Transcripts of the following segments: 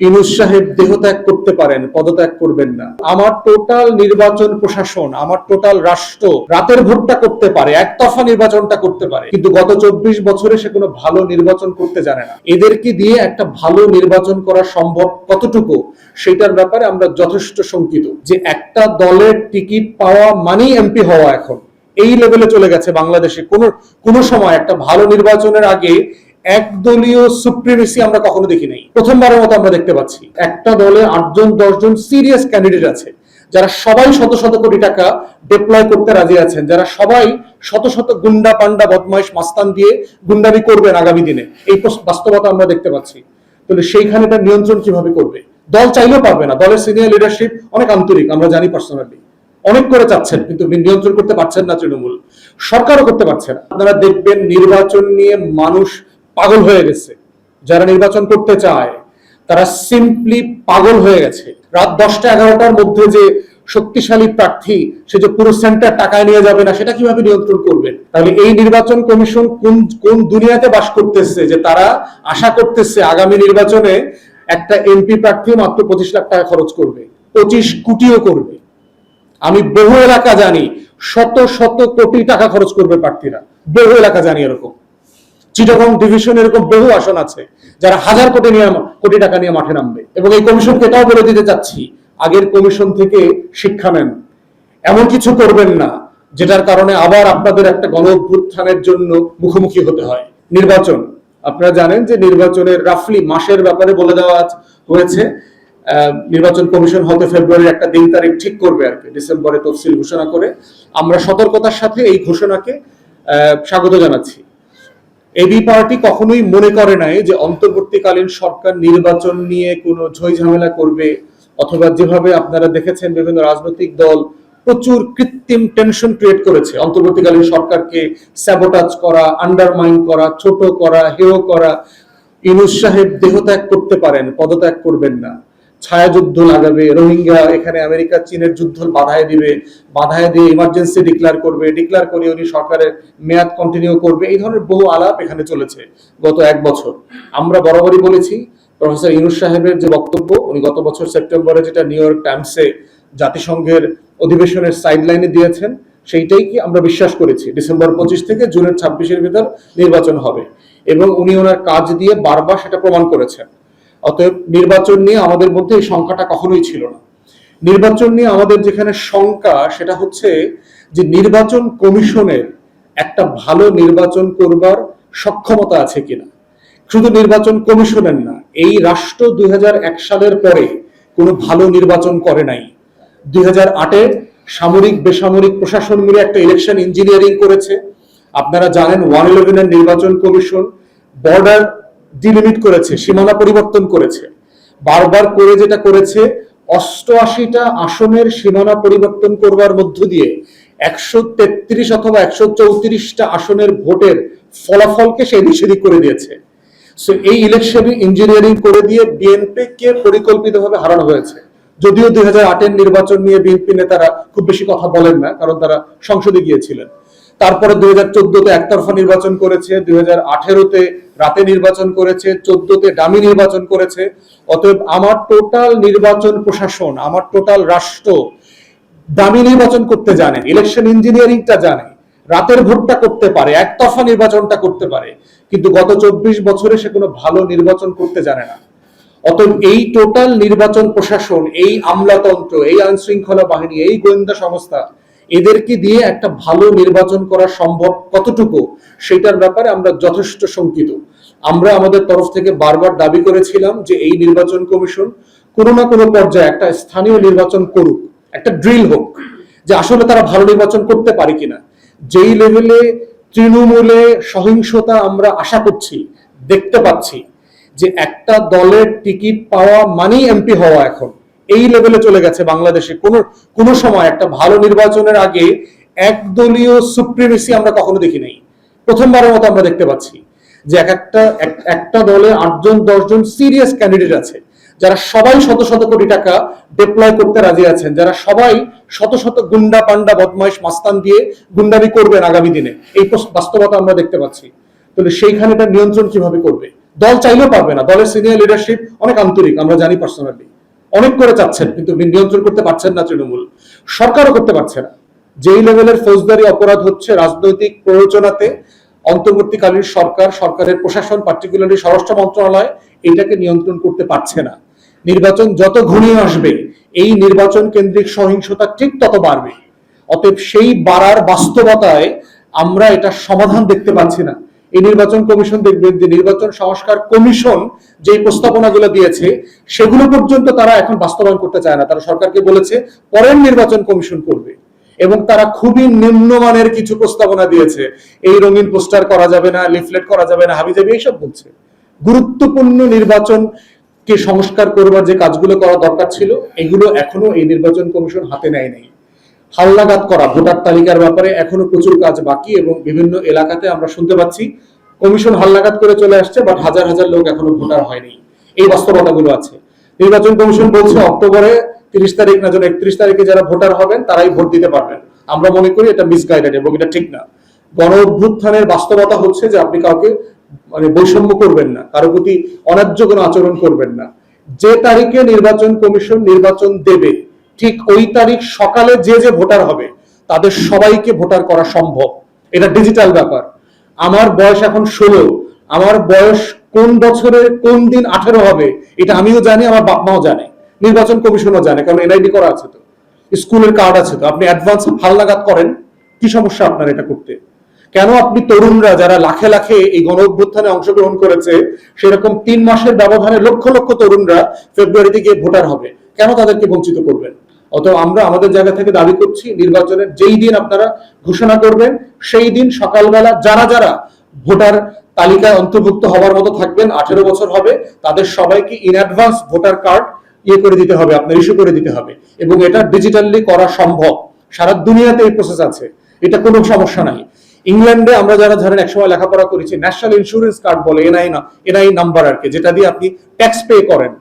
ইনুস সাহেব দেহত্যাগ করতে পারেন, পদত্যাগ করবেন না। আমার টোটাল নির্বাচন প্রশাসন, আমার টোটাল রাষ্ট্র রাতের ভোটটা করতে পারে নির্বাচনটা করতে পারে। কিন্তু গত চব্বিশ বছরে সে কোনো ভালো নির্বাচন করতে জানে না। এদেরকে দিয়ে একটা ভালো নির্বাচন করা সম্ভব কতটুকু সেটার ব্যাপারে আমরা যথেষ্ট শঙ্কিত। যে একটা দলের টিকিট পাওয়া মানেই এমপি হওয়া এখন। এই লেভেলে চলে গেছে বাংলাদেশে। কোন কোন সময় একটা ভালো নির্বাচনের আগে একদলীয় সুপ্রিমেসি আমরা কখনো দেখি নাই প্রথমবারের মতো আমরা দেখতে পাচ্ছি। একটা দলে আটজন, দশজন সিরিয়াস ক্যান্ডিডেট আছে, যারা সবাই শত শত কোটি টাকা ডিপ্লয় করতে রাজি আছেন, যারা সবাই শত শত গুন্ডা পান্ডা বদমাইশ মাস্তান দিয়ে গুন্ডামি করবেন আগামী দিনে। এই বাস্তবতা আমরা দেখতে পাচ্ছি। তাহলে সেইখানে এটা নিয়ন্ত্রণ কীভাবে করবে? দল চাইলেও পারবে না। দলের সিনিয়র লিডারশিপ অনেক আন্তরিক, আমরা জানি পার্সোনালি অনেক করে চাচ্ছেন, কিন্তু নিয়ন্ত্রণ করতে পারছেন না তৃণমূল। সরকারও করতে পারছে না। আপনারা দেখবেন নির্বাচন নিয়ে মানুষ পাগল হয়ে গেছে। যারা নির্বাচন করতে চায়, তারা সিম্পলি পাগল হয়ে গেছে। রাত দশটা এগারোটার মধ্যে যে শক্তিশালী প্রার্থী, সে যে পুরো সেন্টার টাকায় নিয়ে যাবে না, সেটা কীভাবে নিয়ন্ত্রণ করবেন? তাহলে এই নির্বাচন কমিশন কোন কোন দুনিয়াতে বাস করতেছে যে তারা আশা করতেছে আগামী নির্বাচনে একটা এমপি প্রার্থী মাত্র পঁচিশ লাখ টাকা খরচ করবে, পঁচিশ কোটিও করবে। আমি বহু এলাকা জানি, শত শত কোটি টাকা খরচ করবে প্রার্থীরা। বহু এলাকা জানি এরকম। চিটাগং ডিভিশন এরকম বহু আসন আছে, যারা হাজার কোটি নিয়ে কোটি টাকা নিয়ে মাঠে নামবে। এবং এই কমিশনকে এটাও বলে দিতে চাচ্ছি, আগের কমিশন থেকে শিক্ষা নেন। এমন কিছু করবেন না, যেটার কারণে আবার আপনাদের একটা গণ অভ্যুত্থানের জন্য মুখোমুখি হতে হয়। নির্বাচন, আপনারা জানেন যে নির্বাচনের রাফলি মাসের ব্যাপারে বলে দেওয়া হয়েছে। নির্বাচন কমিশন হয়তো ফেব্রুয়ারির একটা দিন তারিখ ঠিক করবে আর কি, ডিসেম্বরে তফসিল ঘোষণা করে। আমরা সতর্কতার সাথে এই ঘোষণাকে স্বাগত জানাচ্ছি। এবি পার্টি কখনোই মনে করে নাই যে অন্তর্বর্তীকালীন সরকার নির্বাচন নিয়ে কোনো ঝই ঝামেলা করবে, অথবা যেভাবে আপনারা দেখেছেন বিভিন্ন রাজনৈতিক দল প্রচুর কৃত্রিম টেনশন ক্রিয়েট করেছে। অন্তর্বর্তীকালীন সরকারকে স্যাবোটাজ করা আন্ডারমাইন করা, ছোট করা, হেয় করা। ইনুস সাহেব দেহত্যাগ করতে পারেন, পদত্যাগ করবেন না। ছায়াযুদ্ধ লাগাবে, রোহিঙ্গা এখানে আমেরিকা, চীনের যুদ্ধ বাধায় দিবে, বাধায় দিয়ে ইমার্জেন্সি ডিক্লার করবে ডিক্লার করে উনি সরকারের মেয়াদ কন্টিনিউ করবে, এই ধরনের বহু আলাপ এখানে চলেছে গত এক বছর। আমরা বরাবরই বলেছি, প্রফেসর ইনুস সাহেবের যে বক্তব্য, উনি গত বছর সেপ্টেম্বরে যেটা নিউ ইয়র্ক টাইমসে জাতিসংঘের অধিবেশনের সাইডলাইনে দিয়েছেন, সেইটাই কি আমরা বিশ্বাস করেছি, ডিসেম্বর পঁচিশ থেকে জুনের ছাব্বিশের ভিতর নির্বাচন হবে। এবং উনি ওনার কাজ দিয়ে বারবার সেটা প্রমাণ করেছেন। অতএব নির্বাচন নিয়ে আমাদের মধ্যে এই সংখ্যাটা কখনোই ছিল না। নির্বাচন নিয়ে আমাদের যেখানে শঙ্কা, সেটা হচ্ছে যে নির্বাচন কমিশনের একটা ভালো নির্বাচন করবার সক্ষমতা আছে কিনা। শুধু নির্বাচন কমিশনের না, এই রাষ্ট্র দুই হাজার এক সালের পরে কোনো ভালো নির্বাচন করে নাই। দুই আটে সামরিক, বেসামরিক প্রশাসন মিলে একটা ইলেকশন ইঞ্জিনিয়ারিং করেছে। আপনারা জানেন ওয়ান ইলেভেনের নির্বাচন কমিশন, বর্ডার ডিলিমিট করেছে, সীমানা পরিবর্তন করেছে। বারবার করে যেটা করেছে, অষ্টআশিটা আসনের সীমানা পরিবর্তন করবার মধ্য দিয়ে একশো তেত্রিশ অথবা একশো চৌত্রিশটা আসনের ভোটের ফলাফলকে সে এদিক করে দিয়েছে। এই ইলেকশন ইঞ্জিনিয়ারিং করে দিয়ে বিএনপি কে পরিকল্পিতভাবে হারানো হয়েছে। যদিও দুই হাজার আটের নির্বাচন নিয়ে বিএনপি নেতারা খুব বেশি কথা বলেন না, কারণ তারা সংসদে গিয়েছিলেন। তারপরে দুই হাজার চোদ্দতে একতরফা নির্বাচন করেছে, দুই হাজার আঠেরোতে রাতে নির্বাচন করেছে, চোদ্দতে ডামি নির্বাচন করেছে। অতএব আমার টোটাল নির্বাচন প্রশাসন, আমার টোটাল রাষ্ট্র দামি নির্বাচন করতে জানে, ইলেকশন ইঞ্জিনিয়ারিংটা জানে, রাতের ভোটটা করতে পারে, একতরফা নির্বাচনটা করতে পারে, কিন্তু গত চব্বিশ বছরে সে কোনো ভালো নির্বাচন করতে জানে না। অতএব এই টোটাল নির্বাচন প্রশাসন, এই আমলাতন্ত্র, এই আইন শৃঙ্খলা বাহিনী, এই গোয়েন্দা সংস্থা এদেরকে দিয়ে একটা ভালো নির্বাচন করা সম্ভব কতটুকু সেটার ব্যাপারে আমরা যথেষ্ট শঙ্কিত। আমরা আমাদের তরফ থেকে বারবার দাবি করেছিলাম যে এই নির্বাচন কমিশন কোনো না কোনো পর্যায়ে একটা স্থানীয় নির্বাচন করুক, একটা ড্রিল হোক, যে আসলে তারা ভালো নির্বাচন করতে পারে কিনা। যেই লেভেলে তৃণমূলে সহিংসতা আমরা আশা করছি, দেখতে পাচ্ছি, যে একটা দলের টিকিট পাওয়া মানেই এমপি হওয়া এখন। এই লেভেলে চলে গেছে বাংলাদেশে। কোন কোন সময় একটা ভালো নির্বাচনের আগে একদলীয় সুপ্রিমেসি আমরা কখনো দেখি নাই। প্রথমবারের মতো আমরা দেখতে পাচ্ছি যে এক একটা একটা দলে আটজন, দশজন সিরিয়াস ক্যান্ডিডেট আছে। যারা সবাই শত শত কোটি টাকা ডিপ্লয় করতে রাজি আছেন। যারা সবাই শত শত গুন্ডা পান্ডা বদমাইশ মাস্তান দিয়ে গুন্ডামি করবেন আগামী দিনে। এই বাস্তবতা আমরা দেখতে পাচ্ছি। তাহলে সেইখানে এটা নিয়ন্ত্রণ কীভাবে করবে? দল চাইলেও পারবে না। দলের সিনিয়র লিডারশিপ অনেক আন্তরিক, আমরা জানি পার্সোনালি অনেক করে চাচ্ছেন, কিন্তু নিয়ন্ত্রণ করতে পারছেন না তৃণমূল। সরকারও করতে পারছে না। যেই লেভেলের ফৌজদারি অপরাধ হচ্ছে রাজনৈতিক প্রয়োজনাতে অন্তর্বর্তীকালীন সরকার, সরকারের প্রশাসন পার্টিকুলারলি স্বরাষ্ট্র মন্ত্রণালয়, এটাকে নিয়ন্ত্রণ করতে পারছে না। নির্বাচন যত ঘনিয়ে আসবে, এই নির্বাচন কেন্দ্রিক সহিংসতা ঠিক তত বাড়বে। অতএব সেই বাড়ার বাস্তবতায় আমরা এটা সমাধান দেখতে পাচ্ছি না। এই নির্বাচন কমিশন দেখবেন যে নির্বাচন সংস্কার কমিশন যে প্রস্তাবনাগুলো দিয়েছে, সেগুলো পর্যন্ত তারা এখন বাস্তবায়ন করতে চায় না। তারা সরকারকে বলেছে, পরের নির্বাচন কমিশন করবে। এবং তারা খুবই নিম্নমানের কিছু প্রস্তাবনা দিয়েছে। এই রঙিন পোস্টার করা যাবে না, লিফলেট করা যাবে না হাবি যাবে এইসব বলছে। গুরুত্বপূর্ণ নির্বাচন কে সংস্কার করবার যে কাজগুলো করা দরকার ছিল, এগুলো এখনও এই নির্বাচন কমিশন হাতে নেয় নাই। হালনাগাদ করা, ভোটার তালিকার ব্যাপারে এখনও প্রচুর কাজ বাকি এবং বিভিন্ন এলাকাতে আমরা শুনতে পাচ্ছি, কমিশন হালনাগাদ করে চলে আসছে, বাট হাজার হাজার লোক এখনও ভোটার হয়নি। এই বাস্তবতাগুলো আছে। নির্বাচন কমিশন বলছে, অক্টোবরে তিরিশ তারিখ না যেন একত্রিশ তারিখে যারা ভোটার হবেন, তারাই ভোট দিতে পারবেন। আমরা মনে করি এটা মিসগাইডেড এবং এটা ঠিক না। গণ অভ্যুত্থানের বাস্তবতা হচ্ছে যে আপনি কাউকে মানে বৈষম্য করবেন না, কারও প্রতি অন্যায্য কোনো আচরণ করবেন না। যে তারিখে নির্বাচন কমিশন নির্বাচন দেবে ঠিক ওই তারিখ সকালে যে যে ভোটার হবে, তাদের সবাইকে ভোটার করা সম্ভব। এটা ডিজিটাল ব্যাপার। আমার বয়স এখন ষোলো। আমার বয়স কোন বছরে কোন দিন আঠেরো হবে, এটা আমিও জানি, আমার বাপ মাও জানে। নির্বাচন কমিশনও জানে, কারণ এনআইডি করা আছে তো। স্কুলের কার্ড আছে তো। আপনি অ্যাডভান্স হালনাগাদ করেন, কি সমস্যা আপনার এটা করতে? কেন আপনি তরুণরা যারা লাখে লাখে এই গণ অভ্যুত্থানে অংশগ্রহণ করেছে, সেরকম তিন মাসের ব্যবধানে লক্ষ লক্ষ তরুণরা ফেব্রুয়ারিতে গিয়ে ভোটার হবে, কেন তাদেরকে বঞ্চিত করবেন? অত আমরা আমাদের জায়গা থেকে দাবি করছি নির্বাচনের যেই দিন আপনারা ঘোষণা করবেন, সেই দিন সকালবেলা যারা যারা ভোটার তালিকায় অন্তর্ভুক্ত হওয়ার মতো থাকবেন, আঠেরো বছর হবে, তাদের সবাইকে ইন অ্যাডভান্স ভোটার কার্ড ইয়ে করে দিতে হবে, আপনার ইস্যু করে দিতে হবে। এবং এটা ডিজিটালি করা সম্ভব। সারা দুনিয়াতে এই প্রসেস আছে। এটা কোনো সমস্যা নাই। ইংল্যান্ডে আমরা যারা ধরেন একসময় লেখাপড়া করেছি ন্যাশনাল ইন্স্যুরেন্স কার্ড বলে, এনআই না, এনআই নাম্বার আর কি, যেটা দিয়ে আপনি ট্যাক্স পে করেন।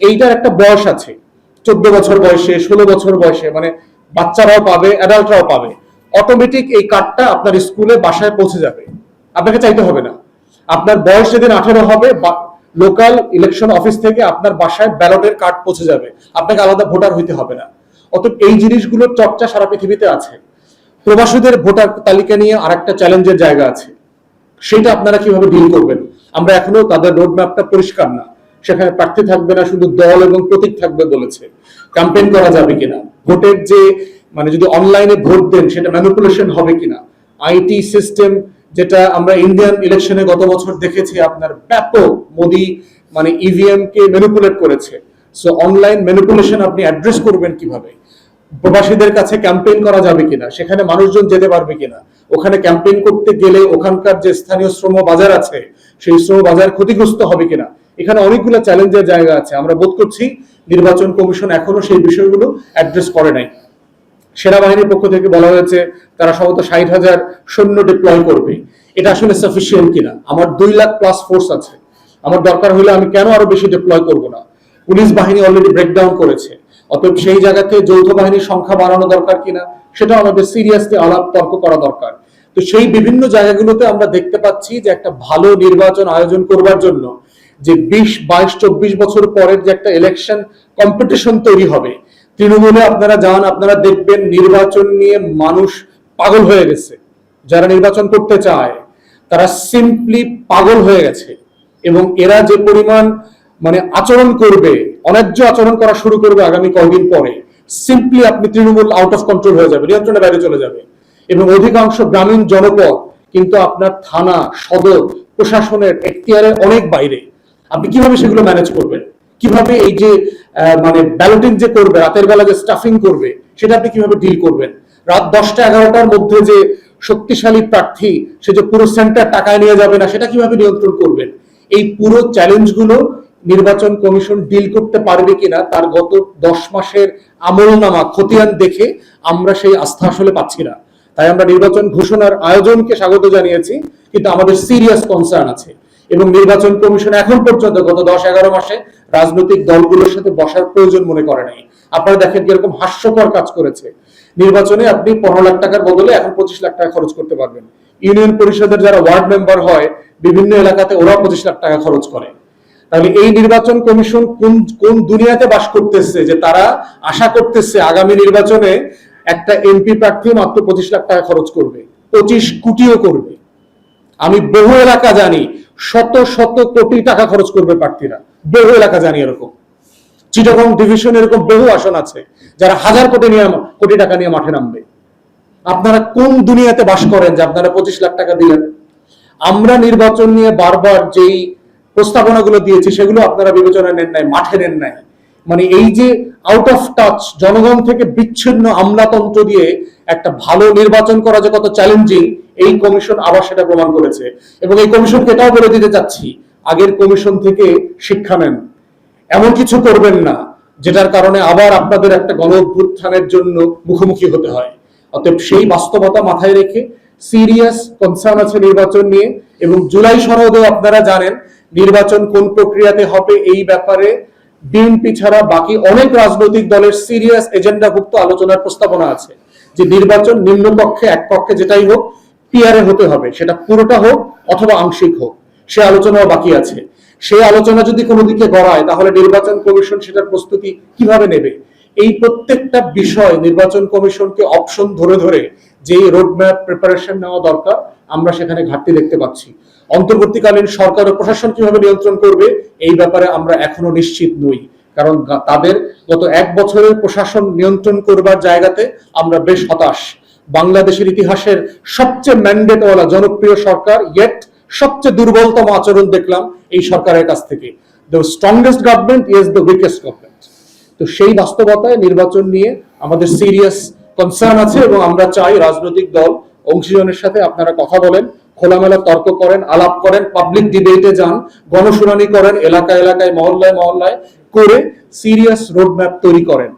এইটার একটা বয়স আছে। চোদ্দ বছর বয়সে, ষোলো বছর বয়সে মানে বাচ্চারাও পাবে অ্যাডাল্টরাও পাবে। অটোমেটিক এই কার্ডটা আপনার স্কুলে বাসায় পৌঁছে যাবে। আপনাকে চাইতে হবে না। আপনার বয়স যেদিন আঠেরো হবে লোকাল ইলেকশন অফিস থেকে আপনার বাসায় ব্যালটের কার্ড পৌঁছে যাবে। আপনাকে আলাদা ভোটার হইতে হবে না। অতএব এই জিনিসগুলোর চর্চা সারা পৃথিবীতে আছে। প্রবাসীদের ভোটার তালিকা নিয়ে আরেকটা চ্যালেঞ্জের জায়গা আছে। সেটা আপনারা কীভাবে ডিল করবেন? আমরা এখনও তাদের রোডম্যাপটা পরিষ্কার না। সেখানে প্রার্থী থাকবে না, শুধু দল এবং প্রতীক থাকবে বলেছে। ক্যাম্পেইন করা যাবে কিনা? ভোটের যে মানে যদি অনলাইনে ভোট দেন, সেটা ম্যানিপুলেশন হবে কিনা? আইটি সিস্টেম যেটা আমরা ইন্ডিয়ান ইলেকশনে গত বছর দেখেছি, আপনার ব্যাপক মোদি মানে ইভিএম কে ম্যানিপুলেট করেছে। সো অনলাইন ম্যানিপুলেশন আপনি অ্যাড্রেস করবেন কীভাবে? প্রবাসীদের কাছে ক্যাম্পেইন করা যাবে কিনা? সেখানে মানুষজন যেতে পারবে কিনা? ওখানে ক্যাম্পেইন করতে গেলে ওখানকার যে স্থানীয় শ্রম বাজার আছে, সেই শ্রম বাজার ক্ষতিগ্রস্ত হবে কিনা? এখানে অনেকগুলো চ্যালেঞ্জের জায়গা আছে। আমরা বোধ করছি নির্বাচন কমিশন এখনও সেই বিষয়গুলো অ্যাড্রেস করে নাই। সেনাবাহিনীর পক্ষ থেকে বলা হয়েছে, তারা সম্ভবত ষাট হাজার সৈন্য ডিপ্লয় করবে। এটা আসলে সাফিসিয়েন্ট কিনা? আমার দুই লাখ প্লাস ফোর্স আছে। আমার দরকার হলে আমি কেন আরও বেশি ডিপ্লয় করব না? পুলিশ বাহিনী অলরেডি ব্রেকডাউন করেছে। অতএব সেই জায়গাতে যৌথ বাহিনীর সংখ্যা বাড়ানো দরকার কিনা? সেটা আমাদের সিরিয়াসলি আলাপ তর্ক করা দরকার। তো সেই বিভিন্ন জায়গাগুলোতে আমরা দেখতে পাচ্ছি যে একটা ভালো নির্বাচন আয়োজন করবার জন্য যে বিশ, বাইশ, চব্বিশ বছর পরের যে একটা ইলেকশন কম্পিটিশন তৈরি হবে, তৃণমূলে আপনারা যান, আপনারা দেখবেন নির্বাচন নিয়ে মানুষ পাগল হয়ে গেছে। যারা নির্বাচন করতে চায়, তারা সিম্পলি পাগল হয়ে গেছে। এবং এরা যে পরিমাণ মানে আচরণ করবে, অন্যায্য আচরণ করা শুরু করবে আগামী কয়েকদিন পরে। সিম্পলি আপনি তৃণমূল আউট অফ কন্ট্রোল হয়ে যাবে, নিয়ন্ত্রণের বাইরে চলে যাবে। এবং অধিকাংশ গ্রামীণ জনপদ কিন্তু আপনার থানা, সদর, প্রশাসনের এখতিয়ারের অনেক বাইরে। আপনি কীভাবে সেগুলো ম্যানেজ করবেন? কীভাবে এই যে মানে ব্যালটিং যে করবে, রাতের বেলা যে স্টাফিং করবে, সেটা আপনি কীভাবে ডিল করবেন? রাত দশটা, এগারোটার মধ্যে যে শক্তিশালী প্রার্থী, সে যে পুরো সেন্টার টাকায় নিয়ে যাবে না, সেটা কীভাবে নিয়ন্ত্রণ করবেন? এই পুরো চ্যালেঞ্জগুলো নির্বাচন কমিশন ডিল করতে পারবে কিনা তার গত দশ মাসের আমলনামা, খতিয়ান দেখে আমরা সেই আস্থা আসলে পাচ্ছি না। তাই আমরা নির্বাচন ঘোষণার আয়োজনকে স্বাগত জানিয়েছি, কিন্তু আমাদের সিরিয়াস কনসার্ন আছে। এবং নির্বাচন কমিশন এখন পর্যন্ত গত দশ এগারো মাসে রাজনৈতিক দলগুলোর সাথে বসার প্রয়োজন মনে করে নাই। আপনারা দেখেন কীরকম হাস্যকর কাজ করেছে। নির্বাচনে আপনি পনেরো লাখ টাকার বদলে এখন পঁচিশ লাখ টাকা খরচ করতে পারবেন। ইউনিয়ন পরিষদের যারা ওয়ার্ড মেম্বার হয়, বিভিন্ন এলাকাতে ওরা পঁচিশ লাখ টাকা খরচ করে। তাহলে এই নির্বাচন কমিশন কোন কোন দুনিয়াতে বাস করতেছে যে তারা আশা করতেছে আগামী নির্বাচনে একটা এমপি প্রার্থী মাত্র পঁচিশ লাখ টাকা খরচ করবে, পঁচিশ কোটিও করবে। আমি বহু এলাকা জানি, শত শত কোটি টাকা খরচ করবে প্রার্থীরা। বহু এলাকা জানি এরকম। চিটাগং ডিভিশন এরকম বহু আসন আছে, যারা হাজার কোটি নিয়ে, কোটি টাকা নিয়ে মাঠে নামবে। আপনারা কোন দুনিয়াতে বাস করেন যে আপনারা পঁচিশ লাখ টাকা দিলেন? আমরা নির্বাচন নিয়ে বারবার যেই প্রস্তাবনাগুলো দিয়েছি, সেগুলো আপনারা বিবেচনায় নেন নাই, মাঠে নেন নাই। মানে এই যে আউট অফ টাচ জনগণ থেকে বিচ্ছিন্ন আমলাতন্ত্র দিয়ে একটা ভালো নির্বাচন করা যে কত চ্যালেঞ্জিং এই কমিশন আবার সেটা প্রমাণ করেছে। এবং এই কমিশনকে এটাও বলে দিতে চাচ্ছি, আগের কমিশন থেকে শিক্ষা নেন। এমন কিছু করবেন না, যেটার কারণে আবার আপনাদের একটা গণ অভ্যুত্থানের জন্য মুখোমুখি হতে হয়। অতএব সেই বাস্তবতা মাথায় রেখে সিরিয়াস কনসার্ন আছে নির্বাচন নিয়ে, এবং জুলাই সনদেও আপনারা জানেন নির্বাচন কোন প্রক্রিয়াতে হবে এই ব্যাপারে বিএনপি ছাড়া বাকি অনেক রাজনৈতিক দলের সিরিয়াস এজেন্ডাভুক্ত আলোচনার প্রস্তাবনা আছে যে নির্বাচন নিম্নকক্ষে এক কক্ষে যেটাই হোক পিয়ারে হতে হবে, সেটা পুরোটা হোক অথবা আংশিক হোক, সে আলোচনাও বাকি আছে। সেই আলোচনা যদি কোনো দিকে গড়ায়, তাহলে নির্বাচন কমিশন সেটার প্রস্তুতি কীভাবে নেবে? এই প্রত্যেকটা বিষয় নির্বাচন কমিশনকে অপশন ধরে ধরে যে রোডম্যাপ প্রিপারেশন নেওয়া দরকার, আমরা সেখানে ঘাটতি দেখতে পাচ্ছি। অন্তর্বর্তীকালীন সরকার ও প্রশাসন কীভাবে নিয়ন্ত্রণ করবে, এই ব্যাপারে আমরা এখনও নিশ্চিত নই। কারণ তাদের গত এক বছরের প্রশাসন নিয়ন্ত্রণ করবার জায়গাতে আমরা বেশ হতাশ। বাংলাদেশের ইতিহাসের সবচেয়ে ম্যান্ডেটওয়ালা জনপ্রিয় সরকার ইয়েট সবচেয়ে দুর্বলতম আচরণ দেখলাম এই সরকারের কাছ থেকে। The strongest government is the weakest government তো সেই বাস্তবতায় নির্বাচন নিয়ে আমাদের সিরিয়াস কনসার্ন আছে এবং আমরা চাই রাজনৈতিক দল অংশীজনের সাথে আপনারা কথা বলেন। খোলামেলা তর্ক করেন, আলাপ করেন পাবলিক ডিবেটে যান, গণশুনানি করেন এলাকা এলাকায়, মহল্লায় মহল্লায় করে সিরিয়াস রোডম্যাপ তৈরি করেন।